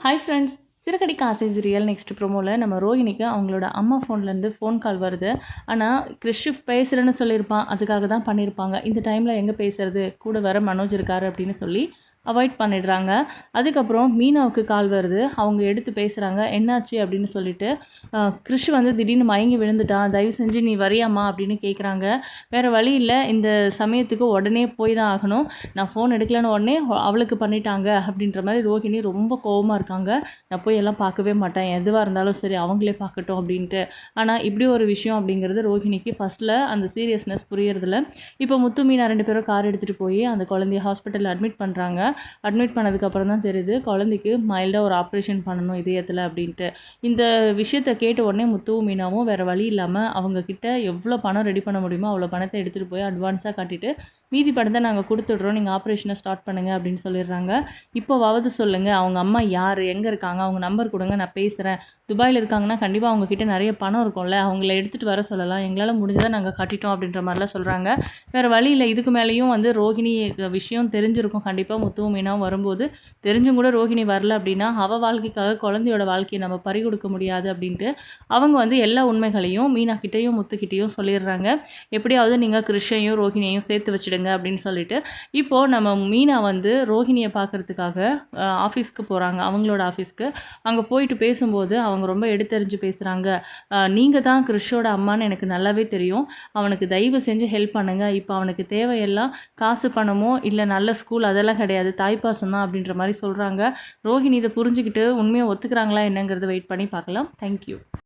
Hi friends சிறுகடி ஆசை real next ப்ரோமோவில் நம்ம ரோஹினிக்கு அவங்களோட அம்மா ஃபோன்லேருந்து ஃபோன் கால் வருது. ஆனால் கிறிஷிப் பேசுகிறேன்னு சொல்லியிருப்பான். அதுக்காக தான் பண்ணியிருப்பாங்க. இந்த டைமில் எங்கே பேசுறது? கூட வர மனோஜ் இருக்காரு அப்படின்னு சொல்லி அவாய்ட் பண்ணிடுறாங்க. அதுக்கப்புறம் மீனாவுக்கு கால் வருது. அவங்க எடுத்து பேசுகிறாங்க என்னாச்சு? அப்படின்னு சொல்லிட்டு கிறிஷ் வந்து திடீர்னு மயங்கி விழுந்துட்டான். தயவு செஞ்சு நீ வரியாமா அப்படின்னு கேட்குறாங்க வேறு வழி இல்லை. இந்த சமயத்துக்கு உடனே போய் தான் ஆகணும். நான் ஃபோன் எடுக்கலன்னு உடனே அவளுக்கு பண்ணிட்டாங்க அப்படின்ற மாதிரி ரோஹிணி ரொம்ப கோவமாக இருக்காங்க. நான் போய் எல்லாம் பார்க்கவே மாட்டேன். எதுவாக இருந்தாலும் சரி அவங்களே பார்க்கட்டும் அப்படின்ட்டு. ஆனால் இப்படி ஒரு விஷயம் அப்படிங்கிறது ரோஹிணிக்கு ஃபஸ்ட்டில் அந்த சீரியஸ்னஸ் புரியறதில்ல. இப்போ முத்து மீனா ரெண்டு பேரும் கார் எடுத்துகிட்டு போய் அந்த குழந்தைய ஹாஸ்பிட்டலில் அட்மிட் பண்ணுறாங்க அட்மிட் பண்ணதுக்கப்புறம் தான் தெரியுது. குழந்தைக்கு மைல்டாக ஒரு ஆப்ரேஷன் பண்ணணும் இதயத்தில் அப்படின்ட்டு. இந்த விஷயத்தை கேட்ட உடனே முத்துவும் மீனாவும் வேறு வழி இல்லாமல் அவங்கக்கிட்ட எவ்வளோ பணம் ரெடி பண்ண முடியுமோ அவ்வளோ பணத்தை எடுத்துகிட்டு போய் அட்வான்ஸாக காட்டிட்டு மீதி பணத்தை நாங்கள் கொடுத்துட்றோம். நீங்கள் ஆப்ரேஷனை ஸ்டார்ட் பண்ணுங்கள் அப்படின்னு சொல்லிடுறாங்க. இப்போவாவது சொல்லுங்கள் அவங்க அம்மா யார்? எங்கே இருக்காங்க? அவங்க நம்பர் கொடுங்க. நான் பேசுகிறேன் துபாயில் இருக்காங்கன்னா கண்டிப்பாக அவங்கக்கிட்ட நிறைய பணம் இருக்கும்ல. அவங்கள எடுத்துகிட்டு வர சொல்லலாம். எங்களால் முடிஞ்சதை நாங்கள் கட்டிட்டோம் அப்படின்ற மாதிரிலாம் சொல்கிறாங்க வேறு வழியில் இதுக்கு மேலேயும் வந்து ரோகிணி விஷயம் தெரிஞ்சிருக்கும். கண்டிப்பாக முத்துவும் மீனாவும் வரும்போது தெரிஞ்சும் கூட ரோகிணி வரல அப்படின்னா அவள் வாழ்க்கைக்காக குழந்தையோட வாழ்க்கையை நம்ம பறி கொடுக்க முடியாது அப்படின்ட்டு அவங்க வந்து எல்லா உண்மைகளையும் மீனாக்கிட்டேயும் முத்துக்கிட்டேயும் சொல்லிடுறாங்க. எப்படியாவது நீங்கள் கிருஷ்ணையும் ரோஹிணியையும் சேர்த்து வச்சுடுங்க. அப்படின்னு சொல்லிட்டு இப்போது நம்ம மீனா வந்து ரோஹிணியை பார்க்கறதுக்காக ஆஃபீஸ்க்கு போகிறாங்க அவங்களோட ஆஃபீஸ்க்கு அங்கே போயிட்டு பேசும்போது அவங்க ரொம்ப எடுத்தறிஞ்சு பேசுகிறாங்க நீங்கள் தான் கிறிஷோட அம்மான்னு எனக்கு நல்லாவே தெரியும். அவனுக்கு தயவு செஞ்சு ஹெல்ப் பண்ணுங்கள் இப்போ அவனுக்கு தேவையெல்லாம் காசு பணமோ இல்லை நல்ல ஸ்கூல் அதெல்லாம் கிடையாது. தாய்ப்பாசம் தான் அப்படின்ற மாதிரி சொல்கிறாங்க ரோஹிணி இதை புரிஞ்சுக்கிட்டு உண்மையை ஒத்துக்கிறாங்களா என்னங்கிறத வெயிட் பண்ணி பார்க்கலாம். தேங்க்யூ